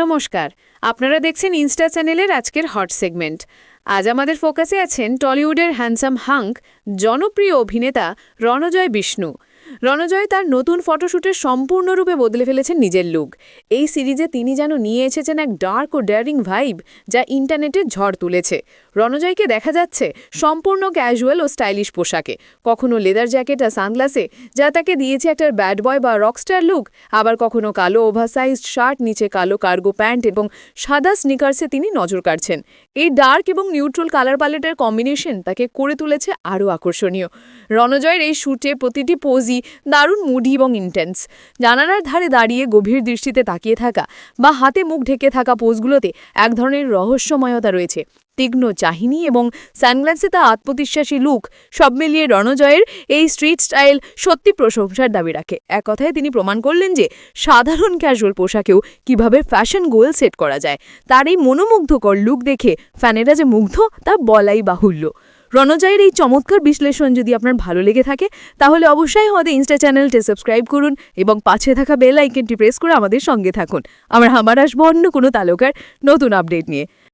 নমস্কার, আপনারা দেখছেন ইনস্টা চ্যানেলের আজকের হট সেগমেন্ট আজ আমাদের ফোকাসে আছেন টলিউডের হ্যান্ডসাম হাঙ্ক জনপ্রিয় অভিনেতা রণজয় বিষ্ণু। রণজয় তার নতুন ফটোশ্যুটে সম্পূর্ণরূপে বদলে ফেলেছেন নিজের লুক এই সিরিজে তিনি যেন নিয়ে এসেছেন এক ডার্ক ও ডেয়ারিং ভাইব যা ইন্টারনেটে ঝড় তুলেছে। রণজয়কে দেখা যাচ্ছে সম্পূর্ণ ক্যাজুয়াল ও স্টাইলিশ পোশাকে। কখনো লেদার জ্যাকেট আর সানগ্লাসে যা তাকে দিয়েছে একটা ব্যাড বয় বা রকস্টার লুক আবার কখনো কালো ওভারসাইজড শার্ট নিচে কালো কার্গো প্যান্ট এবং সাদা স্নিকার্সে তিনি নজর কাড়ছেন। এই ডার্ক এবং নিউট্রাল কালার প্যালেটের কম্বিনেশন তাকে করে তুলেছে আরও আকর্ষণীয়। রণজয়ের এই শ্যুটে প্রতিটি পোজই দারুণ মুডি এবং ইন্টেন্স জানালার ধারে দাঁড়িয়ে গভীর দৃষ্টিতে তাকিয়ে থাকা বা হাতে মুখ ঢেকে থাকা পোজগুলোতে এক ধরনের রহস্যময়তা রয়েছে। তীক্ষ্ণ চাহিনী এবং সানগ্লাসে তা আত্মবিশ্বাসী লুক সব মিলিয়ে রণজয়ের এই স্ট্রিট স্টাইল সত্যি প্রশংসার দাবি রাখে। এক কথায় তিনি প্রমাণ করলেন যে সাধারণ ক্যাজুয়াল পোশাকেও কীভাবে ফ্যাশন গোল সেট করা যায়। তার এই মনোমুগ্ধকর লুক দেখে ফ্যানেরা যে মুগ্ধ, তা বলাই বাহুল্য। রণজয়ের এই চমৎকার বিশ্লেষণ যদি আপনার ভালো লেগে থাকে, তাহলে অবশ্যই আমাদের ইনস্টা চ্যানেলটি সাবস্ক্রাইব করুন এবং পাশে থাকা বেল আইকনটি প্রেস করে আমাদের সঙ্গে থাকুন। আমার হামার আসব অন্য কোনো তালকার নতুন আপডেট নিয়ে।